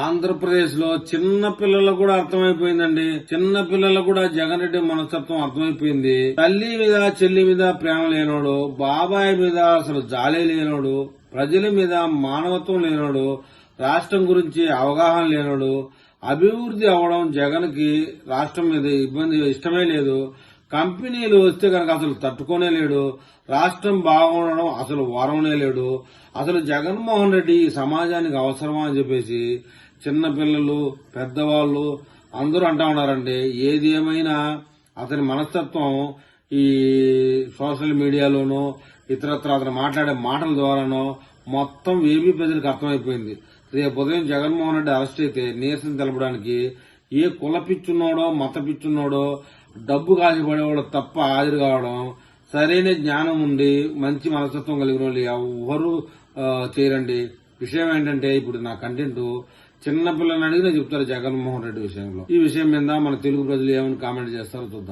ఆంధ్రప్రదేశ్లో చిన్న పిల్లలకు కూడా అర్థమైపోయిందండి. చిన్న పిల్లలకు కూడా జగన్ రెడ్డి మనస్తత్వం అర్థమైపోయింది. తల్లి మీద చెల్లి మీద ప్రేమ లేనోడు బాబాయ్ మీద అసలు జాలే లేనోడు ప్రజల మీద మానవత్వం లేనోడు రాష్ట్రం గురించి అవగాహన లేనోడు అభివృద్ధి అవడం జగన్కి రాష్ట్రం మీద ఇబ్బంది ఇష్టమే లేదు. కంపెనీలు వస్తే కనుక అసలు తట్టుకోనే లేడు రాష్ట్రం బాగుండడం అసలు వరంనే లేడు. అసలు జగన్మోహన్ రెడ్డి ఈ సమాజానికి అవసరమా అని చెప్పేసి చిన్నపిల్లలు పెద్దవాళ్ళు అందరూ అంటా ఉన్నారండి. ఏది ఏమైనా అతని మనస్తత్వం ఈ సోషల్ మీడియాలోనో ఇతరత్ర అతను మాట్లాడే మాటల ద్వారానో మొత్తం ఏపీ ప్రజలకు అర్థమైపోయింది. రేపు ఉదయం జగన్మోహన్ రెడ్డి అరెస్ట్ అయితే నీరసం తెలపడానికి ఏ కుల పిచ్చున్నాడో మత పిచ్చున్నాడో డబ్బు కాసిపడేవాడు తప్ప హాజరు కావడం సరైన జ్ఞానం ఉండి మంచి మనస్తత్వం కలిగిన వాళ్ళు ఎవరు చేయరండి. విషయం ఏంటంటే ఇప్పుడు నా కంటెంట్ చిన్నపిల్లని చెప్తారు జగన్మోహన్ రెడ్డి విషయంలో. ఈ విషయం మీద మన తెలుగు ప్రజలు ఏమని కామెంట్ చేస్తారో చూద్దాం.